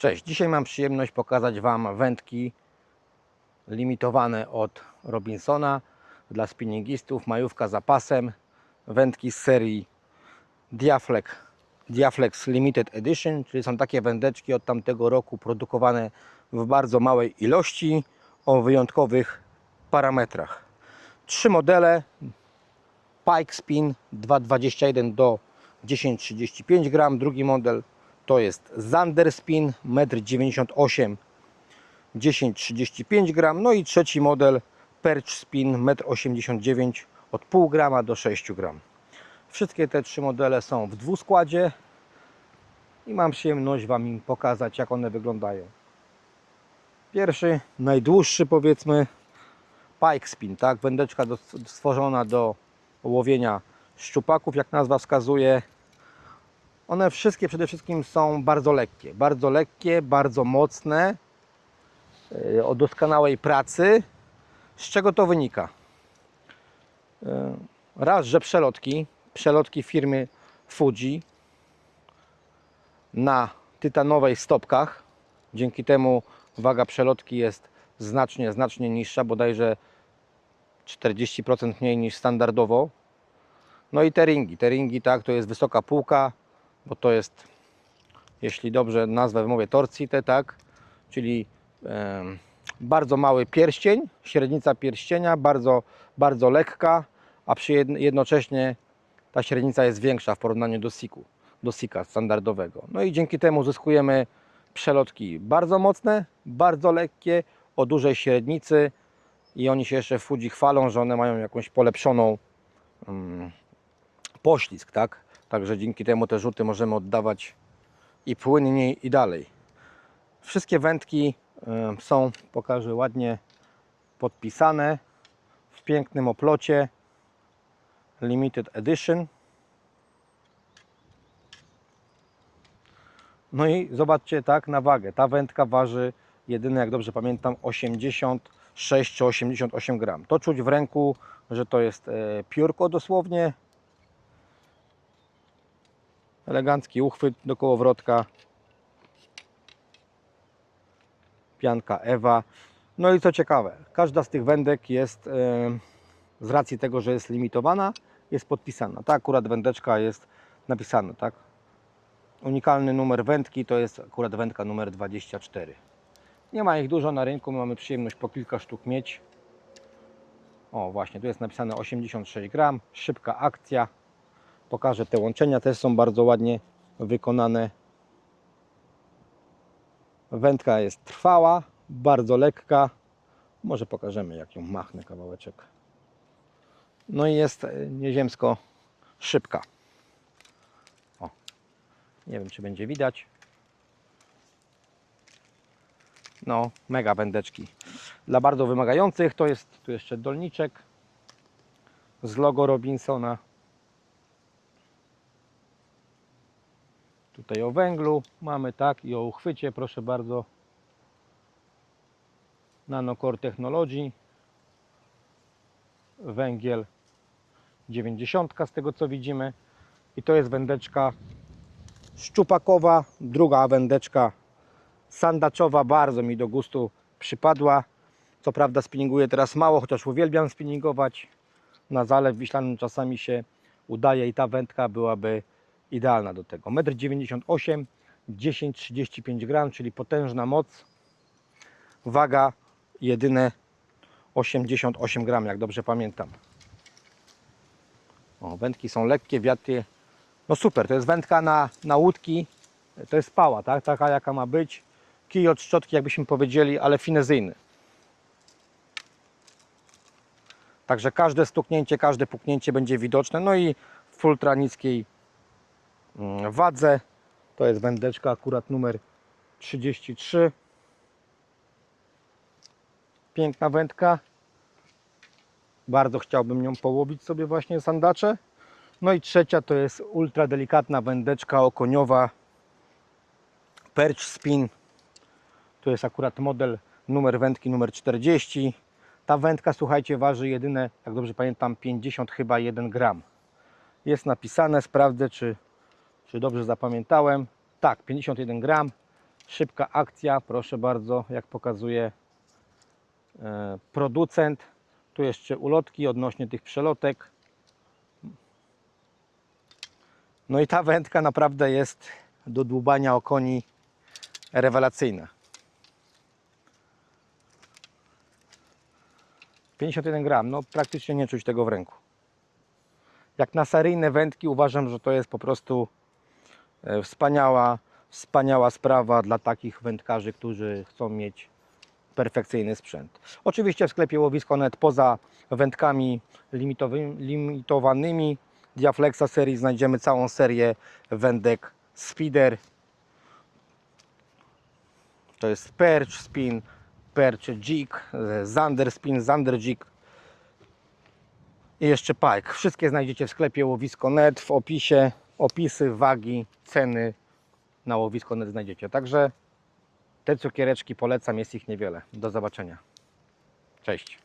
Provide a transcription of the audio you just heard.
Cześć, dzisiaj mam przyjemność pokazać Wam wędki limitowane od Robinsona dla spinningistów, majówka za pasem, wędki z serii Diaflex, Diaflex Limited Edition, czyli są takie wędeczki od tamtego roku produkowane w bardzo małej ilości o wyjątkowych parametrach. Trzy modele Pike Spin 2,21 do 10,35 gram. Drugi model to jest Zander Spin 1,98 m 10,35 gram. No i trzeci model Perch Spin 1,89 m od pół grama do 6 gram. Wszystkie te trzy modele są w dwuskładzie i mam przyjemność Wam im pokazać jak one wyglądają. Pierwszy, najdłuższy powiedzmy Pike Spin, tak? Wędeczka do, stworzona do łowienia szczupaków, jak nazwa wskazuje. One wszystkie przede wszystkim są bardzo lekkie, bardzo lekkie, bardzo mocne, yy, o doskonałej pracy. Z czego to wynika? Yy, Raz, że przelotki, przelotki firmy Fuji na tytanowej stopkach. Dzięki temu bo to jest, jeśli dobrze nazwę wymówię, torcite, tak, czyli em, bardzo mały pierścień, średnica pierścienia, bardzo, bardzo lekka, a przy jedn- jednocześnie ta średnica jest większa w porównaniu do siku, do sika standardowego. No i dzięki temu uzyskujemy przelotki bardzo mocne, bardzo lekkie, o dużej średnicy i oni się jeszcze w Fuji chwalą, że one mają jakąś polepszoną mm, poślizg, tak? Także dzięki temu te rzuty możemy oddawać i płynniej i dalej. Wszystkie wędki y, są, pokażę ładnie, podpisane w pięknym oplocie Limited Edition. No i zobaczcie tak na wagę. Ta wędka waży jedyne, jak dobrze pamiętam, 86 czy 88 gram. To czuć w ręku, że to jest e, piórko dosłownie. Elegancki uchwyt do kołowrotka. Pianka Ewa. No i co ciekawe, każda z tych wędek jest z racji tego, że jest limitowana, jest podpisana. Ta akurat wędeczka jest napisana, tak? Unikalny numer wędki to jest akurat wędka numer 24. Nie ma ich dużo na rynku, my mamy przyjemność po kilka sztuk mieć. O, właśnie, tu jest napisane 86 gram, szybka akcja. Pokażę te łączenia, też są bardzo ładnie wykonane. Wędka jest trwała, bardzo lekka. Może pokażemy, jak ją machnę kawałeczek. No i jest e, nieziemsko szybka. O, nie wiem, czy będzie widać. No, mega wędeczki. Dla bardzo wymagających to jest tu jeszcze dolniczek z logo Robinsona. Tutaj o węglu mamy tak i o uchwycie, proszę bardzo. Nanocore Technology. Węgiel 90 z tego co widzimy. I to jest wędeczka szczupakowa, druga wędeczka sandaczowa bardzo mi do gustu przypadła. Co prawda spinninguję teraz mało, chociaż uwielbiam spinningować. Na zalew wiślanym czasami się udaje i ta wędka byłaby idealna do tego. 1,98 m, 10,35 gram, czyli potężna moc. Waga jedyne 88 gram, jak dobrze pamiętam. O, wędki są lekkie, wiatry. No super, to jest wędka na, na łódki. To jest pała, tak? Taka jaka ma być kij od szczotki, jakbyśmy powiedzieli, ale finezyjny. Także każde stuknięcie, każde puknięcie będzie widoczne. No i w ultra niskiej wadze to jest wędeczka akurat numer 33. Piękna wędka. Bardzo chciałbym ją połowić sobie właśnie sandacze. No i trzecia to jest ultra delikatna wędeczka okoniowa Perch Spin to jest akurat model numer wędki numer 40. Ta wędka, słuchajcie, waży jedyne, jak dobrze pamiętam, 50 chyba 1 gram. Jest napisane, sprawdzę, czy, czy dobrze zapamiętałem. Tak, 51 gram, Szybka akcja, proszę bardzo, jak pokazuje e, producent. Tu jeszcze ulotki odnośnie tych przelotek. No i ta wędka naprawdę jest do dłubania o koni rewelacyjna. 51 gram, no praktycznie nie czuć tego w ręku. Jak na seryjne wędki uważam, że to jest po prostu wspaniała, wspaniała sprawa dla takich wędkarzy, którzy chcą mieć perfekcyjny sprzęt. Oczywiście w sklepie Łowisko.net poza wędkami limitowymi, limitowanymi Diaflexa serii znajdziemy całą serię wędek Speeder. To jest Perch Spin, Perch Jig, e, Zander Spin, Zander Jig i jeszcze Pike. Wszystkie znajdziecie w sklepie Łowisko.net w opisie, opisy, wagi, ceny na Łowisko.net znajdziecie. Także te cukiereczki polecam, jest ich niewiele. Do zobaczenia. Cześć.